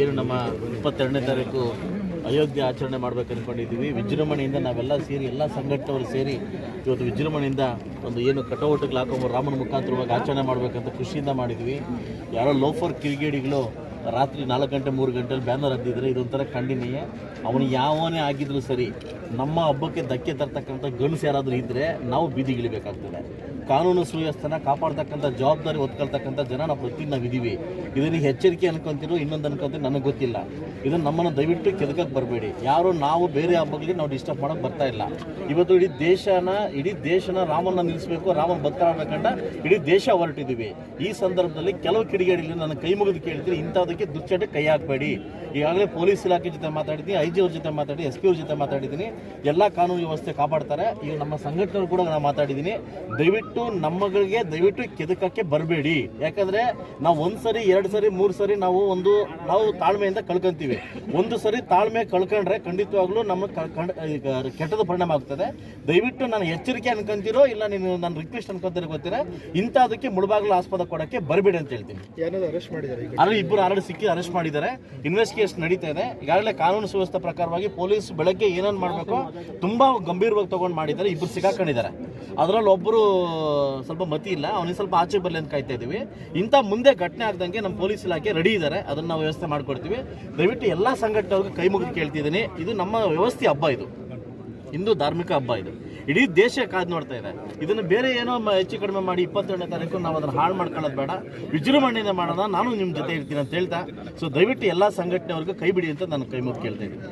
ಏನು ನಮ್ಮ ಇಪ್ಪತ್ತೆರಡನೇ ತಾರೀಕು ಅಯೋಧ್ಯೆ ಆಚರಣೆ ಮಾಡ್ಬೇಕು ಅಂದ್ಕೊಂಡಿದ್ದೀವಿ ವಿಜೃಂಭಣೆಯಿಂದ ನಾವೆಲ್ಲ ಸೇರಿ, ಎಲ್ಲ ಸಂಘಟನೆಯವರು ಸೇರಿ ಇವತ್ತು ವಿಜೃಂಭಣೆಯಿಂದ ಒಂದು ಏನು ಕಟೌಟ್ಗಳು ಹಾಕೊಂಡು ರಾಮನ ಮುಖಾಂತರವಾಗಿ ಆಚರಣೆ ಮಾಡಬೇಕಂತ ಖುಷಿಯಿಂದ ಮಾಡಿದ್ವಿ ಯಾರೋ ಲೋಫರ್ ಕಿರಿಗೇಡಿಗಳು ರಾತ್ರಿ ನಾಲ್ಕು ಗಂಟೆ, ಮೂರು ಗಂಟೆಲಿ ಬ್ಯಾನರ್ ಹದ್ದಿದ್ರೆ ಇದೊಂಥರ ಖಂಡನೀಯ. ಅವನು ಯಾವನೇ ಆಗಿದ್ರು ಸರಿ, ನಮ್ಮ ಹಬ್ಬಕ್ಕೆ ಧಕ್ಕೆ ತರ್ತಕ್ಕಂಥ ಗಂಡಸು ಯಾರಾದರೂ ಇದ್ದರೆ ನಾವು ಬೀದಿಗಿಳಿಬೇಕಾಗ್ತದೆ. ಕಾನೂನು ಸುವ್ಯವಸ್ಥೆನ ಕಾಪಾಡ್ತಕ್ಕಂಥ ಜವಾಬ್ದಾರಿ ಹೊತ್ಕೊಳ್ತಕ್ಕಂಥ ಜನ ನಾವು ಪ್ರತಿ ನಾವಿದ್ದೀವಿ ಇದನ್ನು ಎಚ್ಚರಿಕೆ ಅನ್ಕೊಂತಿರೋ ಇನ್ನೊಂದು ಅನ್ಕೊಂತೀರೋ ನನಗೆ ಗೊತ್ತಿಲ್ಲ. ಇದನ್ನು ನಮ್ಮನ್ನು ದಯವಿಟ್ಟು ಕೆದಕಕ್ಕೆ ಬರಬೇಡಿ. ಯಾರು ನಾವು ಬೇರೆ ಹಬ್ಬಗಳಿಗೆ ನಾವು ಡಿಸ್ಟರ್ಬ್ ಮಾಡೋಕ್ಕೆ ಬರ್ತಾ ಇಲ್ಲ. ಇವತ್ತು ಇಡೀ ದೇಶನ ಇಡೀ ದೇಶನ ರಾಮನ ನಿಲ್ಲಿಸಬೇಕು, ರಾಮನ ಬದುಕಾಗಬೇಕಂತ ಇಡೀ ದೇಶ ಹೊರಟಿದ್ದೀವಿ ಈ ಸಂದರ್ಭದಲ್ಲಿ ಕೆಲವು ಕಿಡಿಗೇಡಿಗಳು ನನ್ನ ಕೈ ಮುಗಿದು ಕೇಳ್ತೀನಿ ಇಂಥದಕ್ಕೆ ದುಚ್ಚಟಕ್ಕೆ ಕೈ ಹಾಕಬೇಡಿ. ಈಗಾಗಲೇ ಪೊಲೀಸ್ ಇಲಾಖೆ ಜೊತೆ ಮಾತಾಡಿದ್ದೀನಿ, ಐ ಜಿ ಅವ್ರ ಜೊತೆ ಮಾತಾಡಿ, ಎಸ್ ಪಿ ಅವ್ರ ಜೊತೆ ಮಾತಾಡಿದ್ದೀನಿ. ಎಲ್ಲ ಕಾನೂನು ವ್ಯವಸ್ಥೆ ಕಾಪಾಡ್ತಾರೆ. ಈಗ ನಮ್ಮ ಸಂಘಟನೆಗಳು ಕೂಡ ನಾನು ಮಾತಾಡಿದ್ದೀನಿ. ದಯವಿಟ್ಟು ನಮ್ಮಗಳಿಗೆ ದಯವಿಟ್ಟು ಕೆದಕಕ್ಕೆ ಬರಬೇಡಿ. ಯಾಕಂದ್ರೆ ನಾವು ಒಂದು ಸರಿ ಎರಡು ಸರಿ ಮೂರು ಸರಿ ನಾವು ಒಂದು ನಾವು ತಾಳ್ಮೆಯಿಂದ ಕಳ್ಕೊಂತೀವಿ. ಒಂದು ಸರಿ ತಾಳ್ಮೆ ಕಳ್ಕೊಂಡ್ರೆ ಖಂಡಿತವಾಗ್ಲೂ ನಮ್ಮ ಕೆಟ್ಟದ ಪರಿಣಾಮ ಆಗ್ತದೆ. ದಯವಿಟ್ಟು ನಾನು ಎಚ್ಚರಿಕೆ ಅನ್ಕೊಂತೀರೋ ಇಲ್ಲ ನೀನು ನನ್ನ ರಿಕ್ವೆಸ್ಟ್ ಅನ್ಕೊಂತೀರೋ ಗೊತ್ತಿರ ಇಂಥದಕ್ಕೆ ಮುಳುಬಾಗ್ಲು ಆಸ್ಪದ ಕೊಡಕ್ಕೆ ಬರಬೇಡಿ ಅಂತ ಹೇಳ್ತೀನಿ. ಏನೋ ಅರೆಸ್ಟ್ ಮಾಡಿದ್ದಾರೆ ಆದರೆ ಇಬ್ಬರು ಆಲ್ರೆಡಿ ಸಿಕ್ಕಿ ಅರೆಸ್ಟ್ ಮಾಡಿದ್ದಾರೆ ಇನ್ವೆಸ್ಟಿಗೇಷನ್ ನಡೀತಾ ಇದೆ. ಈಗಾಗಲೇ ಕಾನೂನು ಸುವ್ಯವಸ್ಥೆ ಪ್ರಕಾರವಾಗಿ ಪೊಲೀಸ್ ಬೆಳಗ್ಗೆ ಏನೇನು ಮಾಡಬೇಕು ತುಂಬಾ ಗಂಭೀರವಾಗಿ ತಗೊಂಡು ಮಾಡಿದ್ದಾರೆ. ಇಬ್ಬರು ಸಿಕ್ಕಾಕೊಂಡಿದ್ದಾರೆ. ಅದರಲ್ಲಿ ಒಬ್ಬರು ಸ್ವಲ್ಪ ಮತಿ ಇಲ್ಲ. ಅವನಿಗೆ ಸ್ವಲ್ಪ ಆಚೆ ಬರಲಿ ಅಂತ ಕಾಯ್ತಾ ಇದ್ದೀವಿ. ಇಂಥ ಮುಂದೆ ಘಟನೆ ಆಗ್ದಂಗೆ ನಮ್ಮ ಪೊಲೀಸ್ ಇಲಾಖೆ ರೆಡಿ ಇದ್ದಾರೆ ಅದನ್ನು ನಾವು ವ್ಯವಸ್ಥೆ ಮಾಡ್ಕೊಡ್ತೀವಿ. ದಯವಿಟ್ಟು ಎಲ್ಲ ಸಂಘಟನೆಗೂ ಕೈ ಮುಗಿದು ಕೇಳ್ತಿದ್ದೀನಿ. ಇದು ನಮ್ಮ ವ್ಯವಸ್ಥೆ ಹಬ್ಬ ಇದು. ಹಿಂದೂ ಧಾರ್ಮಿಕ ಹಬ್ಬ ಇದು. ಇಡೀ ದೇಶ ಕಾದು ನೋಡ್ತಾ ಇದೆ. ಇದನ್ನು ಬೇರೆ ಏನೋ ಹೆಚ್ಚು ಕಡಿಮೆ ಮಾಡಿ ಇಪ್ಪತ್ತೆರಡನೇ ತಾರೀಕು ನಾವು ಅದನ್ನು ಹಾಳು ಮಾಡ್ಕೊಳ್ಳೋದು ಬೇಡ. ವಿಜೃಂಭಣೆಯಿಂದ ಮಾಡೋಣ ನಾನು ನಿಮ್ಮ ಜೊತೆ ಇರ್ತೀನಿ ಅಂತ ಹೇಳ್ತಾ. ಸೊ ದಯವಿಟ್ಟು ಎಲ್ಲ ಸಂಘಟನೆಯವ್ರಿಗೂ ಕೈ ಬಿಡಿ ಅಂತ ನಾನು ಕೈ ಮುಗಿ ಕೇಳ್ತಾ ಇದ್ದೀನಿ.